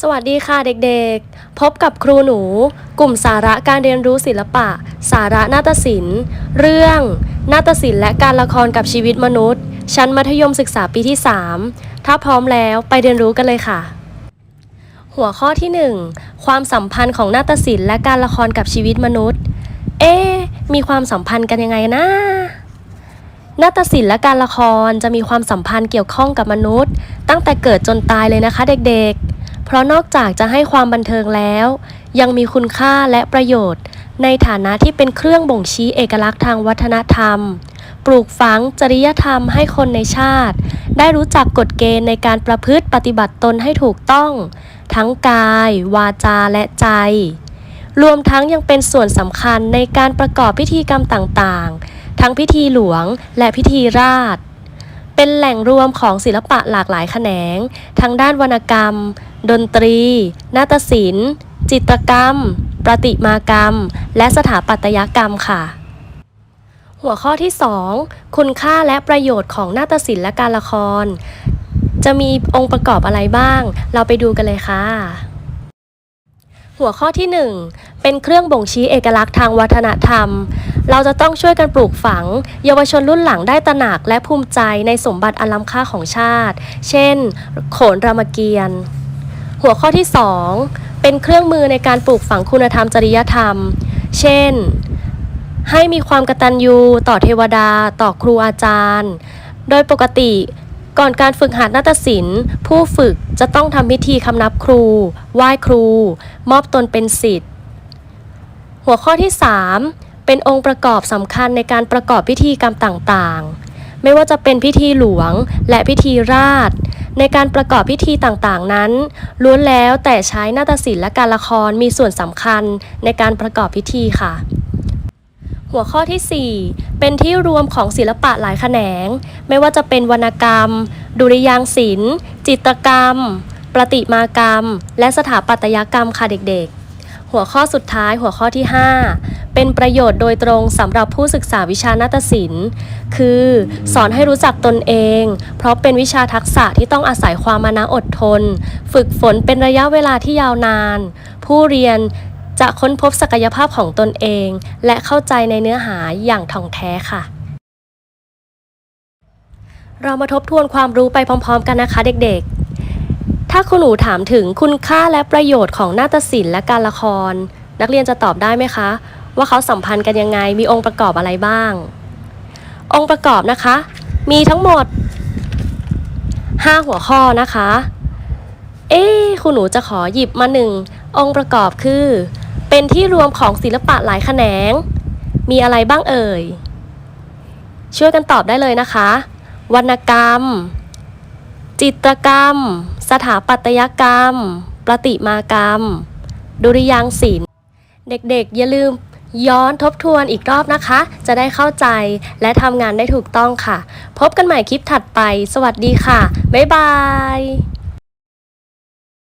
สวัสดีค่ะเด็กๆ พบกับครูหนู กลุ่มสาระการเรียนรู้ศิลปะ สาระนาฏศิลป์ เรื่อง นาฏศิลป์และการละครกับชีวิตมนุษย์ ชั้นมัธยมศึกษาปีที่ 3 ถ้าพร้อมแล้วไปเรียนรู้กันเลยค่ะ หัวข้อที่ 1 ความสัมพันธ์ของนาฏศิลป์และการละครกับชีวิตมนุษย์ เอ๊มีความสัมพันธ์กันยังไงนะนาฏศิลป์และการละครจะมีความสัมพันธ์เกี่ยวข้องกับมนุษย์ ตั้งแต่เกิดจนตายเลยนะคะเด็กๆ เพราะนอกจากจะให้ความบันเทิงแล้ว ยังมีคุณค่าและประโยชน์ ในฐานะที่เป็นเครื่องบ่งชี้เอกลักษณ์ทางวัฒนธรรม ปลูกฝังจริยธรรมให้คนในชาติ ได้รู้จักกฎเกณฑ์ในการประพฤติปฏิบัติตนให้ถูกต้อง ทั้งกาย วาจาและใจ รวมทั้งยังเป็นส่วนสำคัญในการประกอบพิธีกรรมต่างๆ ทั้งพิธีหลวงและพิธีราชเป็นแหล่งรวมของศิลปะหลากหลายแขนง ทั้งด้านวรรณกรรม ดนตรี นาฏศิลป์ จิตรกรรม ประติมากรรม และสถาปัตยกรรมค่ะ หัวข้อที่ 2 คุณค่าและประโยชน์ของนาฏศิลป์และการละคร จะมีองค์ประกอบอะไรบ้าง เราไปดูกันเลยค่ะหัวข้อที่ 1 เป็นเครื่องบ่งชี้เอกลักษณ์ทางวัฒนธรรม เราจะต้องช่วยกันปลูกฝัง เยาวชนรุ่นหลังได้ตระหนักและภูมิใจในสมบัติอันล้ำค่าของชาติ เช่น โขนรามเกียรติ์ หัวข้อที่ 2 เป็นเครื่องมือในการปลูกฝังคุณธรรมจริยธรรม เช่น ให้มีความกตัญญูต่อเทวดา ต่อครูอาจารย์ โดยปกติก่อนการฝึกหัดนาฏศิลป์ ผู้ฝึกจะต้องทำพิธีคำนับครู ไหว้ครู มอบตนเป็นศิษย์หัวข้อที่ 3 เป็นองค์ประกอบสำคัญในการประกอบพิธีกรรมต่างๆ ไม่ว่าจะเป็นพิธีหลวงและพิธีราชในการประกอบพิธีต่างๆนั้น ล้วนแล้วแต่ใช้นาฏศิลป์และการละครมีส่วนสำคัญในการประกอบพิธีค่ะ หัวข้อที่ 4 เป็นที่รวมของศิลปะหลายแขนง ไม่ว่าจะเป็นวรรณกรรม ดุริยางศิลป์ จิตรกรรม ประติมากรรม และสถาปัตยกรรมค่ะเด็กๆ หัวข้อสุดท้ายหัวข้อที่ 5 เป็นประโยชน์โดยตรงสำหรับผู้ศึกษาวิชานาฏศิลป์ คือ สอนให้รู้จักตนเอง เพราะเป็นวิชาทักษะที่ต้องอาศัยความมานะอดทน ฝึกฝนเป็นระยะเวลาที่ยาวนาน ผู้เรียนจะค้นพบศักยภาพของตนเอง และเข้าใจในเนื้อหาอย่างถ่องแท้ค่ะ เรามาทบทวนความรู้ไปพร้อม ๆ กันนะคะเด็กๆ ถ้าคุณหนูถามถึงคุณค่าและประโยชน์ของนาฏศิลป์และการละคร นักเรียนจะตอบได้ไหมคะ ว่าเขาสัมพันธ์กันยังไง มีองค์ประกอบอะไรบ้าง องค์ประกอบนะคะ มีทั้งหมด 5 หัวข้อนะคะ เอ๊คุณหนูจะขอหยิบมาหนึ่งองค์ประกอบคือ เป็นที่รวมของศิลปะหลายแขนง มีอะไรบ้างเอ่ย ช่วยกันตอบได้เลยนะคะ วรรณกรรม จิตรกรรม สถาปัตยกรรม ประติมากรรม ดุริยางศิลป์เด็กๆ อย่าลืม ย้อนทบทวนอีกรอบนะคะ จะได้เข้าใจและทำงานได้ถูกต้องค่ะ พบกันใหม่คลิปถัดไป สวัสดีค่ะ บ๊ายบาย